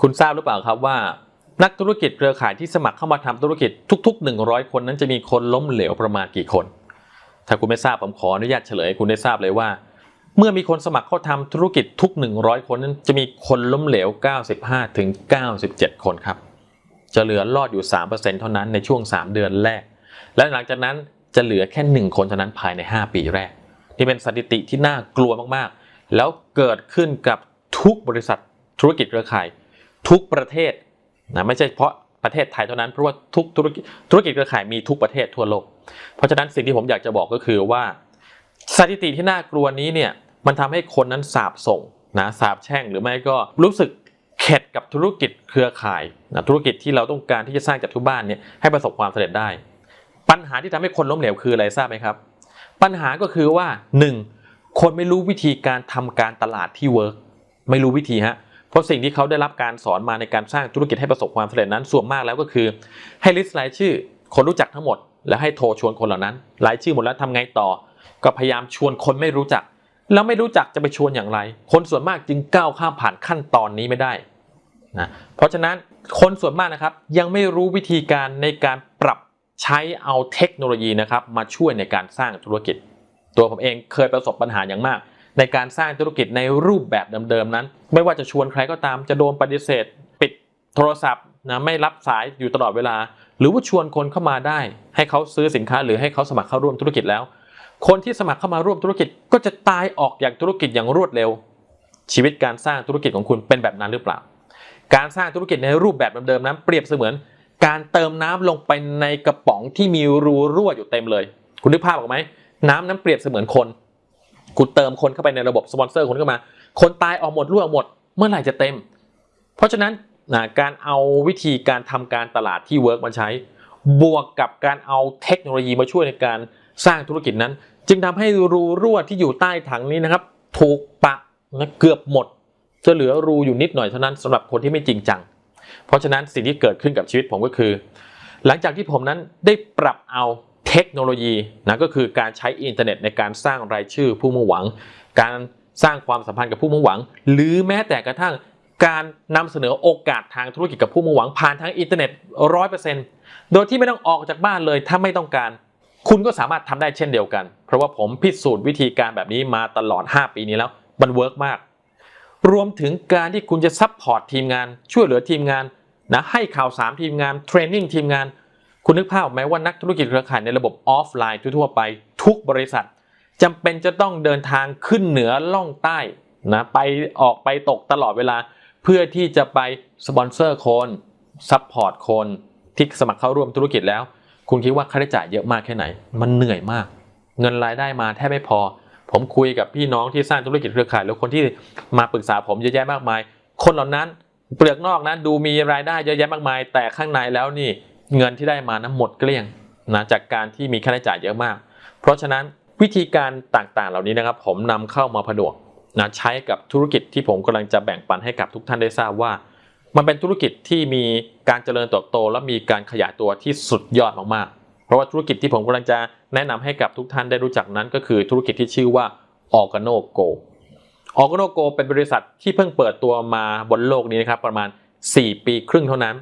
คุณทราบหรือเปล่าครับว่า นักธุรกิจเครือข่ายที่สมัครเข้ามาทำธุรกิจทุก ๆ 100 คนนั้นจะมีคนล้มเหลวประมาณกี่คน ถ้าคุณไม่ทราบผมขออนุญาตเฉลยให้คุณได้ทราบเลยว่า เมื่อมีคนสมัครเข้าทำธุรกิจทุก 100 คนนั้นจะมีคนล้มเหลว 95ถึง97 คนครับ จะเหลือรอดอยู่ 3%เท่านั้นในช่วง 3 เดือนแรก และหลังจากนั้นจะเหลือแค่ 1 คนเท่านั้นภายใน 5 ปีแรกนี่เป็นสถิติที่น่ากลัวมากๆ แล้วเกิดขึ้นกับทุกบริษัทธุรกิจเครือข่าย ทุกประเทศนะไม่ใช่เฉพาะประเทศไทยเท่านั้นเพราะว่าทุกธุรกิจธุรกิจเครือข่ายมีทุกประเทศทั่วโลก เพราะฉะนั้นสิ่งที่ผมอยากจะบอกก็คือว่า สถิติที่น่ากลัวนี้เนี่ยมันทำให้คนนั้นสาบส่งนะสาบแช่งหรือไม่ก็รู้สึกเข็ดกับธุรกิจเครือข่ายนะธุรกิจที่เราต้องการที่จะสร้างจากทุกบ้านเนี่ยให้ประสบความสำเร็จได้ ปัญหาที่ทำให้คนล้มเหลวคืออะไรทราบไหมครับ ปัญหาก็คือว่า 1. คนไม่รู้วิธีการทำการตลาดที่เวิร์กไม่รู้วิธีฮะ เพราะสิ่งที่เขาได้รับการสอนมาในการสร้างธุรกิจให้ประสบความสำเร็จนั้นส่วนมากแล้วก็คือ ให้ลิสต์รายชื่อคนรู้จักทั้งหมด แล้วให้โทรชวนคนเหล่านั้นรายชื่อหมดแล้วทำไงต่อ ก็พยายามชวนคนไม่รู้จัก แล้วไม่รู้จักจะไปชวนอย่างไร คนส่วนมากจึงก้าวข้ามผ่านขั้นตอนนี้ไม่ได้นะเพราะฉะนั้นคนส่วนมากนะครับยังไม่รู้วิธีการในการปรับใช้เอาเทคโนโลยีนะครับมาช่วยในการสร้างธุรกิจ ตัวผมเองเคยประสบปัญหาอย่างมาก ในการสร้างธุรกิจในรูปแบบเดิมๆนั้น ไม่ว่าจะชวนใครก็ตามจะโดนปฏิเสธ ปิดโทรศัพท์นะไม่รับสายอยู่ตลอดเวลา หรือว่าชวนคนเข้ามาได้ ให้เขาซื้อสินค้าหรือให้เขาสมัครเข้าร่วมธุรกิจแล้ว คนที่สมัครเข้ามาร่วมธุรกิจก็จะตายออกจากธุรกิจอย่างรวดเร็ว ชีวิตการสร้างธุรกิจของคุณเป็นแบบนั้นหรือเปล่า การสร้างธุรกิจในรูปแบบเดิมๆนั้น เปรียบเสมือน การเติมน้ำลงไปในกระป๋องที่มีรูรั่วอยู่เต็มเลย คุณนึกภาพออกไหมน้ำนั้นเปรียบเสมือนคน คุณเติมคนเข้าไปในระบบสปอนเซอร์คนเข้ามา คนตายออกหมดรั่วหมด เมื่อไหร่จะเต็ม เพราะฉะนั้นนะการเอาวิธีการทำการตลาดที่เวิร์กมาใช้ บวกกับการเอาเทคโนโลยีมาช่วยในการสร้างธุรกิจนั้น จึงทำให้รูรั่วที่อยู่ใต้ถังนี้นะครับ ถูกปะนะเกือบหมดจะเหลือรูอยู่นิดหน่อยเท่านั้นสำหรับคนที่ไม่จริงจัง เพราะฉะนั้นสิ่งที่เกิดขึ้นกับชีวิตผมก็คือ หลังจากที่ผมนั้นได้ปรับเอา เทคโนโลยีนะก็คือการใช้อินเทอร์เน็ตในการสร้างรายชื่อผู้มุ่งหวัง การสร้างความสัมพันธ์กับผู้มุ่งหวัง หรือแม้แต่กระทั่งการนำเสนอโอกาสทางธุรกิจกับผู้มุ่งหวังผ่านทางอินเทอร์เน็ตร้อยเปอร์เซ็นต์โดยที่ไม่ต้องออกจากบ้านเลยถ้าไม่ต้องการ คุณก็สามารถทำได้เช่นเดียวกัน เพราะว่าผมพิสูจน์วิธีการแบบนี้มาตลอด 5 ปีนี้แล้วมันเวิร์กมาก รวมถึงการที่คุณจะซัพพอร์ตทีมงาน ช่วยเหลือทีมงานนะให้ข่าวสารทีมงานเทรนนิ่งทีมงาน คุณนึกภาพออกไหมว่านักธุรกิจเครือข่ายในระบบออฟไลน์ทั่วไป ทุกบริษัทจำเป็นจะต้องเดินทางขึ้นเหนือล่องใต้นะไปออกไปตกตลอดเวลา เพื่อที่จะไปสปอนเซอร์คนซัพพอร์ตคนที่สมัครเข้าร่วมธุรกิจแล้ว คุณคิดว่าค่าใช้จ่ายเยอะมากแค่ไหน มันเหนื่อยมาก เงินรายได้มาแทบไม่พอ ผมคุยกับพี่น้องที่สร้างธุรกิจเครือข่ายแล้วคนที่มาปรึกษาผมเยอะแยะมากมาย คนเหล่านั้นเปลือกนอกนะดูมีรายได้เยอะแยะมากมาย แต่ข้างในแล้วนี่ เงินที่ได้มานะหมดเกลี้ยงนะจากการที่มีค่าใช้จ่ายเยอะมาก เพราะฉะนั้นวิธีการต่างๆ เหล่านี้นะครับ ผมนำเข้ามาผนวกนะใช้กับธุรกิจที่ผมกำลังจะแบ่งปันให้กับทุกท่านได้ทราบว่า มันเป็นธุรกิจที่มีการเจริญเติบโต และมีการขยายตัวที่สุดยอดมากๆ เพราะว่าธุรกิจที่ผมกำลังจะแนะนำให้กับทุกท่านได้รู้จักนั้น ก็คือธุรกิจที่ชื่อว่า Organo Go Organo Go เป็นบริษัทที่เพิ่งเปิดตัวมาบนโลกนี้นะครับประมาณ 4 ปีครึ่งเท่านั้น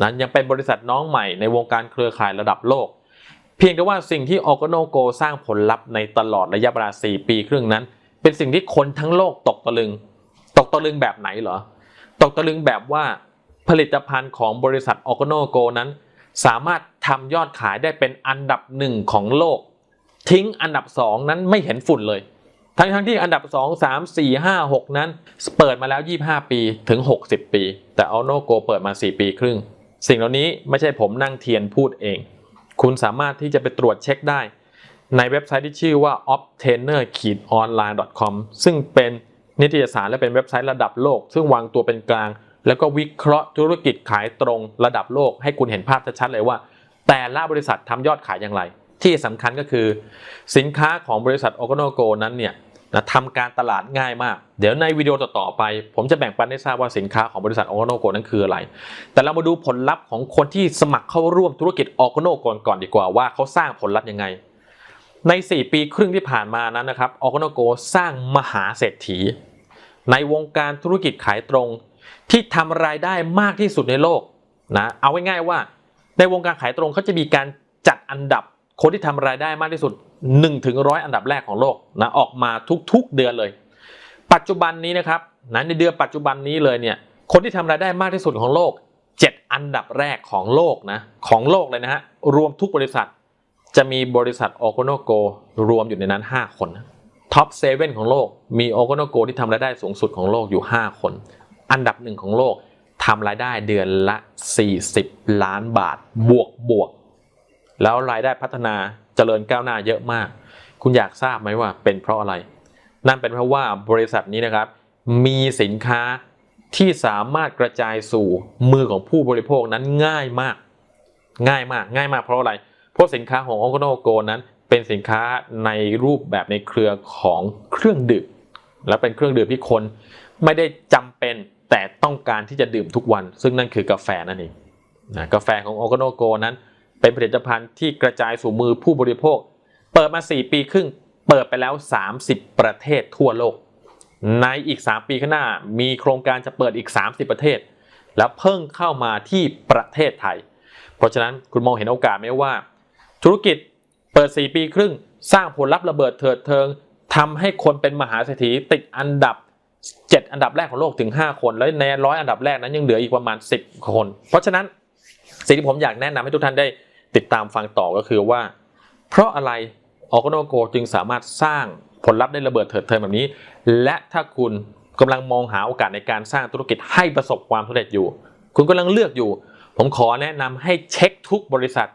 นะยังเป็นบริษัทน้องใหม่ในวงการเครือข่ายระดับโลก เพียงแต่ว่าสิ่งที่ Organo Go สร้างผลลัพธ์ในตลอดระยะเวลา 4 ปีครึ่งนั้น เป็นสิ่งที่คนทั้งโลกตกตะลึง ตกตะลึงแบบไหนเหรอ ตกตะลึงแบบว่าผลิตภัณฑ์ของบริษัท Organo Go นั้น สามารถทำยอดขายได้เป็นอันดับหนึ่งของโลก ทิ้งอันดับ 2 นั้นไม่เห็นฝุ่นเลยทั้งทั้งที่อันดับ 2 3 4 5 6 นั้น เปิดมาแล้ว 25 ปีถึง 60 ปี แต่ Organo Go เปิดมา 4 ปีครึ่ง สิ่งเหล่านี้ไม่ใช่ผมนั่งเทียนพูดเอง คุณสามารถที่จะไปตรวจเช็คได้ ในเว็บไซต์ที่ชื่อว่า obtainer-online.com ซึ่งเป็นนิตยสารและเป็นเว็บไซต์ระดับโลก ซึ่งวางตัวเป็นกลาง แล้วก็วิเคราะห์ธุรกิจขายตรงระดับโลก ให้คุณเห็นภาพชัดๆเลยว่า แต่ละบริษัททำยอดขายอย่างไร ที่สำคัญก็คือ สินค้าของบริษัท o r g a n o Go นั้นเนี่ย นะทำการตลาดง่ายมาก เดี๋ยวในวิดีโอต่อๆไป ผมจะแบ่งปันให้ทราบว่าสินค้าของบริษัท o r g a n o Go นั้นคืออะไร แต่เรามาดูผลลัพธ์ของคนที่สมัครเข้าร่วมธุรกิจ o r g a n o Go ก่อนดีกว่าว่าเขาสร้างผลลัพธ์ยังไง ใน 4 ปีครึ่งที่ผ่านมานั้นนะครับ o r g a n o Go สร้างมหาเศรษฐี ในวงการธุรกิจขายตรง ที่ทำรายได้มากที่สุดในโลกนะเอาง่ายๆว่า ในวงการขายตรงเขาจะมีการจัดอันดับคนที่ทำรายได้มากที่สุด 1ถึงร้อยอันดับแรกของโลกนะออกมาทุกๆเดือนเลย ปัจจุบันนี้นะครับนะในเดือนปัจจุบันนี้เลยเนี่ยคนที่ทำรายได้มากที่สุดของโลก 7 อันดับแรกของโลกนะของโลกเลยนะฮะรวมทุกบริษัท จะมีบริษัทโอโกโนโกรวมอยู่ในนั้น 5 คนท็อปเซเว่นของโลก มีโอโกโนโกที่ทำรายได้สูงสุดของโลกอยู่ 5 คน อันดับหนึ่งของโลกทำรายได้เดือนละ 40 ล้านบาท บวกบวก แล้วรายได้พัฒนา เจริญก้าวหน้าเยอะมาก คุณอยากทราบไหมว่าเป็นเพราะอะไร นั่นเป็นเพราะว่าบริษัทนี้นะครับ มีสินค้าที่สามารถกระจายสู่มือของผู้บริโภคนั้นง่ายมาก ง่ายมากง่ายมากเพราะอะไร เพราะสินค้าของ o อ o โนโกนั้น เป็นสินค้าในรูปแบบในเครือของเครื่องดื่มและเป็นเครื่องดื่มที่คนไม่ได้จำเป็นแต่ต้องการที่จะดื่มทุกวัน ซึ่งนั่นคือกาแฟนั่นเองนะกาแฟของ o อ o โนโกนั้น เป็นผลิตภัณฑ์ที่กระจายสู่มือผู้บริโภค เปิดมา 4 ปีครึ่ง เปิดไปแล้ว 30 ประเทศทั่วโลก ในอีก 3 ปีข้างหน้า มีโครงการจะเปิดอีก 30 ประเทศ แล้วเพิ่งเข้ามาที่ประเทศไทย เพราะฉะนั้นคุณมองเห็นโอกาสไหมว่า ธุรกิจเปิด 4 ปีครึ่ง สร้างผลลัพธ์ระเบิดเถิดเทิงทำให้คนเป็นมหาเศรษฐีติดอันดับ 7 อันดับแรกของโลกถึง 5 คน แล้วในร้อยอันดับแรกนั้นยังเหลืออีกประมาณ 10 คน เพราะฉะนั้น สิ่งที่ผมอยากแนะนำให้ทุกท่านได้ติดตามฟังต่อก็คือว่า เพราะอะไรออโกโนโกจึงสามารถสร้างผลลัพธ์ได้ระเบิดเถิดเทิงแบบนี้ และถ้าคุณกำลังมองหาโอกาสในการสร้างธุรกิจให้ประสบความสำเร็จอยู่ คุณกำลังเลือกอยู่ ผมขอแนะนำให้เช็คทุกบริษัท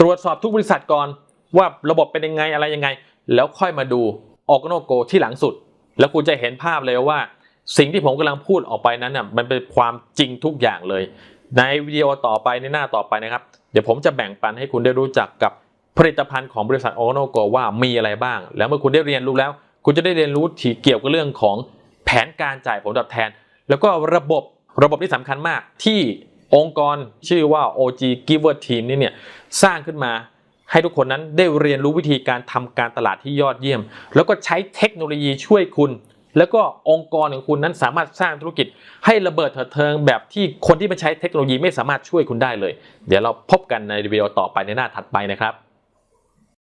ตรวจสอบทุกบริษัทก่อนว่าระบบเป็นยังไงอะไรยังไง แล้วค่อยมาดูออโกโนโกที่หลังสุด แล้วคุณจะเห็นภาพเลยว่า สิ่งที่ผมกำลังพูดออกไปนั้นน่ะมันเป็นความจริงทุกอย่างเลย ในวิดีโอต่อไปในหน้าต่อไปนะครับ เดี๋ยวผมจะแบ่งปันให้คุณได้รู้จักกับผลิตภัณฑ์ของบริษัทโอโนโกว่ามีอะไรบ้าง แล้วเมื่อคุณได้เรียนรู้แล้ว คุณจะได้เรียนรู้ที่เกี่ยวกับเรื่องของแผนการจ่ายผลตอบแทน แล้วก็ระบบระบบที่สำคัญมากที่องค์กรชื่อว่า OG Giver Team นี่เนี่ยสร้างขึ้นมาให้ทุกคนนั้นได้เรียนรู้วิธีการทำการตลาดที่ยอดเยี่ยม แล้วก็ใช้เทคโนโลยีช่วยคุณ แล้วก็องค์กรของคุณนั้นสามารถสร้างธุรกิจให้ระเบิดเถิดเทิงแบบที่คนที่ไม่ใช้เทคโนโลยีไม่สามารถช่วยคุณได้เลย เดี๋ยวเราพบกันในวิดีโอต่อไปในหน้าถัดไปนะครับ